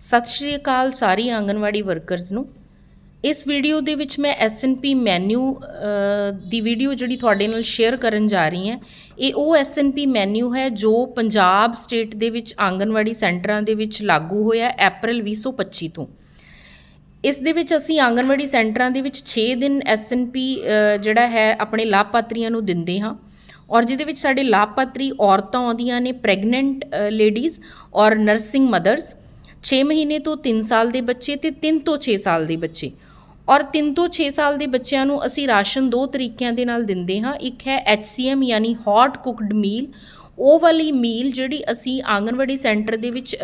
ਸਤਿ ਸ਼੍ਰੀ ਅਕਾਲ ਸਾਰੀ ਆਂਗਨਵਾੜੀ ਵਰਕਰਸ ਨੂੰ। ਇਸ ਵੀਡੀਓ ਦੇ ਵਿੱਚ ਮੈਂ ਐਸਐਨਪੀ ਮੈਨੂ ਦੀ ਵੀਡੀਓ ਜਿਹੜੀ ਤੁਹਾਡੇ ਨਾਲ ਸ਼ੇਅਰ ਕਰਨ ਜਾ ਰਹੀ ਹਾਂ, ਇਹ ਉਹ ਐਸਐਨਪੀ ਮੈਨੂ ਹੈ ਜੋ ਪੰਜਾਬ ਸਟੇਟ ਦੇ ਵਿੱਚ ਆਂਗਨਵਾੜੀ ਸੈਂਟਰਾਂ ਦੇ ਵਿੱਚ ਲਾਗੂ ਹੋਇਆ ਅਪ੍ਰੈਲ 2025 ਤੋਂ। ਇਸ ਦੇ ਵਿੱਚ ਅਸੀਂ ਆਂਗਨਵਾੜੀ ਸੈਂਟਰਾਂ ਦੇ ਵਿੱਚ 6 ਦਿਨ ਐਸਐਨਪੀ ਜਿਹੜਾ ਹੈ ਆਪਣੇ ਲਾਭਪਾਤਰੀਆਂ ਨੂੰ ਦਿੰਦੇ ਹਾਂ। ਔਰ ਜਿਹਦੇ ਵਿੱਚ ਸਾਡੇ ਲਾਭਪਾਤਰੀ ਔਰਤਾਂ ਆਉਂਦੀਆਂ ਨੇ ਪ੍ਰੈਗਨੈਂਟ ਲੇਡੀਜ਼ ਔਰ ਨਰਸਿੰਗ ਮਦਰਸ 6 ਮਹੀਨੇ ਤੋਂ 3 ਸਾਲ ਦੇ ਬੱਚੇ ਤੇ 3 ਤੋਂ 6 ਸਾਲ ਦੇ ਬੱਚੇ। ਔਰ 3 ਤੋਂ 6 ਸਾਲ ਦੇ ਬੱਚਿਆਂ ਨੂੰ ਅਸੀਂ ਰਾਸ਼ਨ ਦੋ ਤਰੀਕਿਆਂ ਦੇ ਨਾਲ ਦਿੰਦੇ ਹਾਂ। ਇੱਕ ਹੈ HCM ਯਾਨੀ ਹੌਟ ਕੁਕਡ ਮੀਲ ਉਹ ਵਾਲੀ ਮੀਲ ਜਿਹੜੀ ਅਸੀਂ ਆਂਗਨਵਾੜੀ ਸੈਂਟਰ ਦੇ ਵਿੱਚ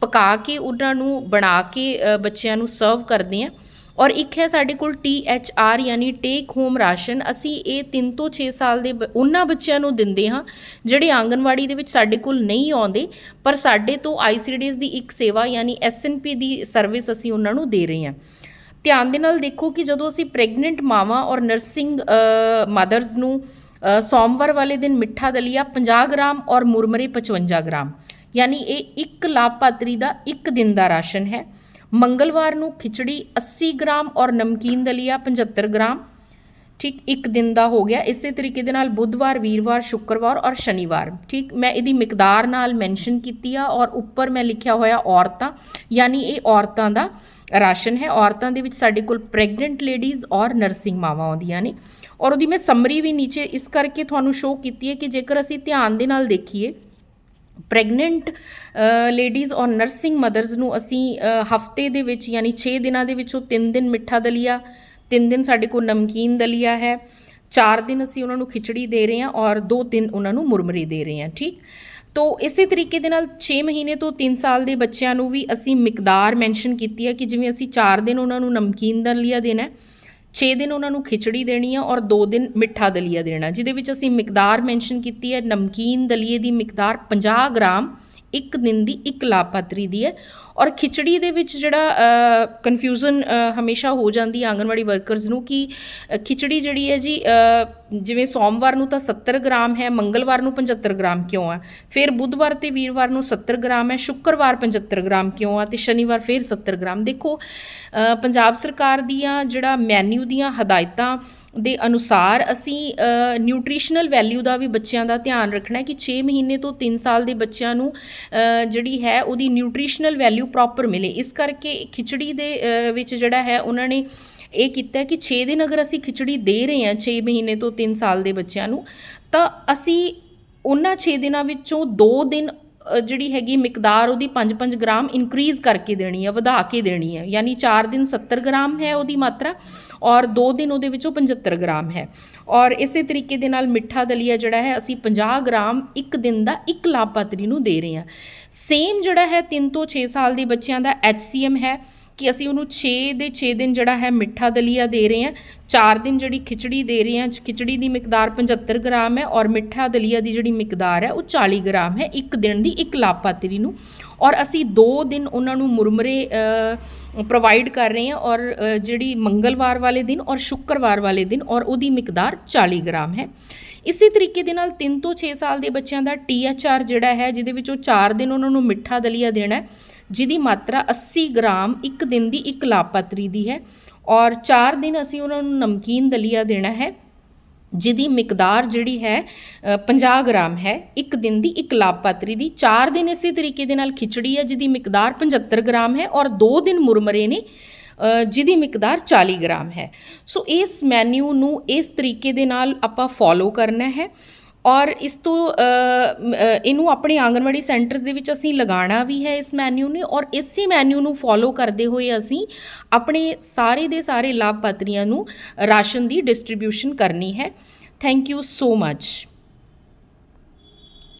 ਪਕਾ ਕੇ ਉਹਨਾਂ ਨੂੰ ਬਣਾ ਕੇ ਬੱਚਿਆਂ ਨੂੰ ਸਰਵ ਕਰਦੇ ਹਾਂ। ਔਰ ਇੱਕ ਹੈ ਸਾਡੇ ਕੋਲ THR ਯਾਨੀ ਟੇਕ ਹੋਮ ਰਾਸ਼ਨ। ਅਸੀਂ ਇਹ 3 ਤੋਂ 6 ਸਾਲ ਦੇ ਬ- ਉਹਨਾਂ ਬੱਚਿਆਂ ਨੂੰ ਦਿੰਦੇ ਹਾਂ, ਜਿਹੜੇ ਆਂਗਨਵਾੜੀ ਦੇ ਵਿੱਚ ਸਾਡੇ ਕੋਲ ਨਹੀਂ ਆਉਂਦੇ, ਪਰ ਸਾਡੇ ਤੋਂ ICDS ਦੀ ਇੱਕ ਸੇਵਾ ਯਾਨੀ SNP ਦੀ ਸਰਵਿਸ ਅਸੀਂ ਉਹਨਾਂ ਨੂੰ ਦੇ ਰਹੇ ਹਾਂ। ਧਿਆਨ ਦੇ ਨਾਲ ਦੇਖੋ ਕਿ ਜਦੋਂ ਅਸੀਂ ਪ੍ਰੈਗਨੈਂਟ ਮਾਵਾਂ ਔਰ ਨਰਸਿੰਗ ਮਦਰਸ ਨੂੰ ਸੋਮਵਾਰ ਵਾਲੇ ਦਿਨ ਮਿੱਠਾ ਦਲੀਆ 50 ਗ੍ਰਾਮ ਔਰ ਮੁਰਮਰੇ 55 ਗ੍ਰਾਮ, ਯਾਨੀ ਇਹ ਇੱਕ ਲਾਭਪਾਤਰੀ ਦਾ ਇੱਕ ਦਿਨ ਦਾ ਰਾਸ਼ਨ ਹੈ। ਮੰਗਲਵਾਰ ਨੂੰ ਖਿਚੜੀ 80 ਗ੍ਰਾਮ ਔਰ ਨਮਕੀਨ ਦਲੀਆ 75 ਗ੍ਰਾਮ। ਠੀਕ ਇੱਕ ਦਿਨ ਦਾ ਹੋ ਗਿਆ। ਇਸੇ ਤਰੀਕੇ ਦੇ ਨਾਲ ਬੁੱਧਵਾਰ, ਵੀਰਵਾਰ, ਸ਼ੁੱਕਰਵਾਰ ਔਰ ਸ਼ਨੀਵਾਰ। ਠੀਕ ਮੈਂ ਇਹਦੀ ਮਿਕਦਾਰ ਨਾਲ ਮੈਂਸ਼ਨ ਕੀਤੀ ਆ ਔਰ ਉੱਪਰ ਮੈਂ ਲਿਖਿਆ ਹੋਇਆ ਔਰਤਾਂ, ਯਾਨੀ ਇਹ ਔਰਤਾਂ ਦਾ ਰਾਸ਼ਨ ਹੈ। ਔਰਤਾਂ ਦੇ ਵਿੱਚ ਸਾਡੇ ਕੋਲ ਪ੍ਰੈਗਨੈਂਟ ਲੇਡੀਜ਼ ਔਰ ਨਰਸਿੰਗ ਮਾਵਾਂ ਆਉਂਦੀਆਂ ਨੇ। ਔਰ ਉਹਦੀ ਮੈਂ ਸਮਰੀ ਵੀ ਨੀਚੇ ਇਸ ਕਰਕੇ ਤੁਹਾਨੂੰ ਸ਼ੋਅ ਕੀਤੀ ਹੈ ਕਿ ਜੇਕਰ ਅਸੀਂ ਧਿਆਨ ਦੇ ਨਾਲ ਦੇਖੀਏ ਪ੍ਰੈਗਨੈਂਟ ਲੇਡੀਜ਼ ਔਰ ਨਰਸਿੰਗ ਮਦਰਸ ਨੂੰ ਅਸੀਂ ਹਫ਼ਤੇ ਦੇ ਵਿੱਚ ਯਾਨੀ 6 ਦਿਨਾਂ ਦੇ ਵਿੱਚੋਂ 3 ਦਿਨ ਮਿੱਠਾ ਦਲੀਆ 3 ਦਿਨ ਸਾਡੇ ਕੋਲ ਨਮਕੀਨ ਦਲੀਆ ਹੈ 4 ਦਿਨ ਅਸੀਂ ਉਹਨਾਂ ਨੂੰ ਖਿਚੜੀ ਦੇ ਰਹੇ ਹਾਂ ਔਰ 2 ਦਿਨ ਉਹਨਾਂ ਨੂੰ ਮੁਰਮਰੇ ਦੇ ਰਹੇ ਹਾਂ, ਠੀਕ? ਤੋ ਇਸੇ ਤਰੀਕੇ ਦੇ ਨਾਲ 6 ਮਹੀਨੇ ਤੋਂ 3 ਸਾਲ ਦੇ ਬੱਚਿਆਂ ਨੂੰ ਵੀ ਅਸੀਂ ਮਿਕਦਾਰ ਮੈਂਸ਼ਨ ਕੀਤੀ ਹੈ ਕਿ ਜਿਵੇਂ ਅਸੀਂ 4 ਦਿਨ ਉਹਨਾਂ ਨੂੰ ਨਮਕੀਨ ਦਲੀਆ ਦੇਣਾ ਹੈ 6 ਦਿਨ ਉਹਨਾਂ ਨੂੰ ਖਿਚੜੀ ਦੇਣੀ ਹੈ ਔਰ 2 ਦਿਨ ਮਿੱਠਾ ਦਲੀਆ ਦੇਣਾ, ਜਿਹਦੇ ਵਿੱਚ ਅਸੀਂ ਮਿਕਦਾਰ ਮੈਂਸ਼ਨ ਕੀਤੀ ਹੈ, ਨਮਕੀਨ ਦਲੀਏ ਦੀ ਮਿਕਦਾਰ 50 ਗ੍ਰਾਮ ਇੱਕ ਦਿਨ ਦੀ ਇੱਕ ਲਾਭਪਾਤਰੀ ਦੀ ਹੈ। ਔਰ ਖਿਚੜੀ ਦੇ ਵਿੱਚ ਜਿਹੜਾ ਕਨਫਿਊਜ਼ਨ ਹਮੇਸ਼ਾ ਹੋ ਜਾਂਦੀ ਹੈ ਆਂਗਨਵਾੜੀ ਵਰਕਰਸ ਨੂੰ ਕਿ ਖਿਚੜੀ ਜਿਹੜੀ ਹੈ ਜੀ ਜਿਵੇਂ ਸੋਮਵਾਰ ਨੂੰ ਤਾਂ 70 ਗ੍ਰਾਮ ਹੈ, ਮੰਗਲਵਾਰ ਨੂੰ 75 ਗ੍ਰਾਮ ਕਿਉਂ ਆ ਫਿਰ ਬੁੱਧਵਾਰ ਤੇ ਵੀਰਵਾਰ ਨੂੰ 70 ਗ੍ਰਾਮ ਹੈ, ਸ਼ੁੱਕਰਵਾਰ 75 ਗ੍ਰਾਮ ਕਿਉਂ ਆ ਤੇ ਸ਼ਨੀਵਾਰ ਫਿਰ 70 ਗ੍ਰਾਮ। ਦੇਖੋ ਪੰਜਾਬ ਸਰਕਾਰ ਦੀਆਂ ਜਿਹੜਾ ਮੈਨੂ ਦੀਆਂ ਹਦਾਇਤਾਂ ਦੇ ਅਨੁਸਾਰ ਅਸੀਂ ਨਿਊਟ੍ਰੀਸ਼ਨਲ ਵੈਲਿਊ ਦਾ ਵੀ ਬੱਚਿਆਂ ਦਾ ਧਿਆਨ ਰੱਖਣਾ ਹੈ ਕਿ 6 ਮਹੀਨੇ ਤੋਂ 3 ਸਾਲ ਦੇ ਬੱਚਿਆਂ ਨੂੰ ਜਿਹੜੀ ਹੈ ਉਹਦੀ ਨਿਊਟ੍ਰੀਸ਼ਨਲ ਵੈਲਿਊ ਪ੍ਰੋਪਰ ਮਿਲੇ। ਇਸ ਕਰਕੇ ਖਿਚੜੀ ਦੇ ਵਿੱਚ ਜਿਹੜਾ ਹੈ ਉਹਨਾਂ ਨੇ ਇਹ ਕੀਤਾ ਕਿ 6 ਦਿਨ ਅਗਰ ਅਸੀਂ ਖਿਚੜੀ ਦੇ ਰਹੇ ਹਾਂ 6 ਮਹੀਨੇ ਤੋਂ 3 ਸਾਲ ਦੇ ਬੱਚਿਆਂ ਨੂੰ, ਤਾਂ ਅਸੀਂ ਉਹਨਾਂ 6 ਦਿਨਾਂ ਵਿੱਚੋਂ 2 ਦਿਨ ਜਿਹੜੀ ਹੈਗੀ ਮਿਕਦਾਰ ਉਹਦੀ 5-5 ਗ੍ਰਾਮ ਇਨਕਰੀਜ਼ ਕਰਕੇ ਦੇਣੀ ਹੈ ਵਧਾ ਕੇ ਦੇਣੀ ਹੈ ਯਾਨੀ 4 ਦਿਨ 70 ਗ੍ਰਾਮ ਹੈ ਉਹਦੀ ਮਾਤਰਾ ਔਰ 2 ਦਿਨ ਉਹਦੇ ਵਿੱਚੋਂ 75 ਗ੍ਰਾਮ ਹੈ। ਔਰ ਇਸੇ ਤਰੀਕੇ ਦੇ ਨਾਲ ਮਿੱਠਾ ਦਲੀਆ ਜਿਹੜਾ ਹੈ, ਅਸੀਂ 50 ਗ੍ਰਾਮ ਇੱਕ ਦਿਨ ਦਾ ਇੱਕ ਲਾਭਪਾਤਰੀ ਨੂੰ ਦੇ ਰਹੇ ਹਾਂ। ਸੇਮ ਜਿਹੜਾ ਹੈ 3 ਤੋਂ 6 ਸਾਲ ਦੇ ਬੱਚਿਆਂ ਦਾ HCM ਹੈ। ਕਿ ਅਸੀਂ ਉਹਨੂੰ 6 ਦੇ 6 ਦਿਨ ਜਿਹੜਾ ਹੈ ਮਿੱਠਾ ਦਲੀਆ ਦੇ ਰਹੇ ਹਾਂ 4 ਦਿਨ ਜਿਹੜੀ ਖਿਚੜੀ ਦੇ ਰਹੇ ਹਾਂ, ਖਿਚੜੀ ਦੀ ਮਿਕਦਾਰ 75 ਗ੍ਰਾਮ ਹੈ ਔਰ ਮਿੱਠਾ ਦਲੀਆ ਦੀ ਜਿਹੜੀ ਮਿਕਦਾਰ ਹੈ ਉਹ 40 ਗ੍ਰਾਮ ਹੈ, ਇੱਕ ਦਿਨ ਦੀ ਇੱਕ ਲਾਭਪਾਤਰੀ ਨੂੰ। ਔਰ ਅਸੀਂ 2 ਦਿਨ ਉਹਨਾਂ ਨੂੰ ਮੁਰਮਰੇ ਪ੍ਰੋਵਾਈਡ ਕਰ ਰਹੇ ਹਾਂ ਔਰ ਜਿਹੜੀ ਮੰਗਲਵਾਰ ਵਾਲੇ ਦਿਨ ਔਰ ਸ਼ੁੱਕਰਵਾਰ ਵਾਲੇ ਦਿਨ ਔਰ ਉਹਦੀ ਮਿਕਦਾਰ 40 ਗ੍ਰਾਮ ਹੈ। ਇਸੇ ਤਰੀਕੇ ਦੇ ਨਾਲ 3 ਤੋਂ 6 ਸਾਲ ਦੇ ਬੱਚਿਆਂ ਦਾ THR ਜਿਹੜਾ ਹੈ, ਜਿਹਦੇ ਵਿੱਚ ਉਹ 4 ਦਿਨ ਉਹਨਾਂ ਨੂੰ ਮਿੱਠਾ ਦਲੀਆ ਦੇਣਾ ਹੈ ਜਿਹਦੀ ਮਾਤਰਾ 80 ਗ੍ਰਾਮ ਇੱਕ ਦਿਨ ਦੀ ਇੱਕ ਲਾਭਪਾਤਰੀ ਦੀ ਹੈ ਔਰ 4 ਦਿਨ ਅਸੀਂ ਉਹਨਾਂ ਨੂੰ ਨਮਕੀਨ ਦਲੀਆ ਦੇਣਾ ਹੈ ਜਿਹਦੀ ਮਿਕਦਾਰ ਜਿਹੜੀ ਹੈ ਅ, 50 ਗ੍ਰਾਮ ਹੈ ਇੱਕ ਦਿਨ ਦੀ ਇੱਕ ਲਾਭਪਾਤਰੀ ਦੀ। 4 ਦਿਨ ਇਸੇ ਤਰੀਕੇ ਦੇ ਨਾਲ ਖਿਚੜੀ ਹੈ ਜਿਹਦੀ ਮਿਕਦਾਰ 75 ਗ੍ਰਾਮ ਹੈ ਔਰ 2 ਦਿਨ ਮੁਰਮਰੇ ਨੇ ਜਿਹਦੀ ਮਿਕਦਾਰ 40 ਗ੍ਰਾਮ ਹੈ। ਸੋ ਇਸ ਮੈਨੂ ਨੂੰ ਇਸ ਤਰੀਕੇ ਦੇ ਨਾਲ ਆਪਾਂ ਫੋਲੋ ਕਰਨਾ ਹੈ। ਔਰ ਇਸ ਤੋਂ ਇਹਨੂੰ ਆਪਣੇ ਆਂਗਨਵਾੜੀ ਸੈਂਟਰਸ ਦੇ ਵਿੱਚ ਅਸੀਂ ਲਗਾਉਣਾ ਵੀ ਹੈ ਇਸ ਮੈਨਿਊ ਨੇ ਔਰ ਇਸੇ ਮੈਨਿਊ ਨੂੰ ਫੋਲੋ ਕਰਦੇ ਹੋਏ ਅਸੀਂ ਆਪਣੇ ਸਾਰੇ ਦੇ ਸਾਰੇ ਲਾਭਪਾਤਰੀਆਂ ਨੂੰ ਰਾਸ਼ਨ ਦੀ ਡਿਸਟ੍ਰੀਬਿਊਸ਼ਨ ਕਰਨੀ ਹੈ। Thank you so much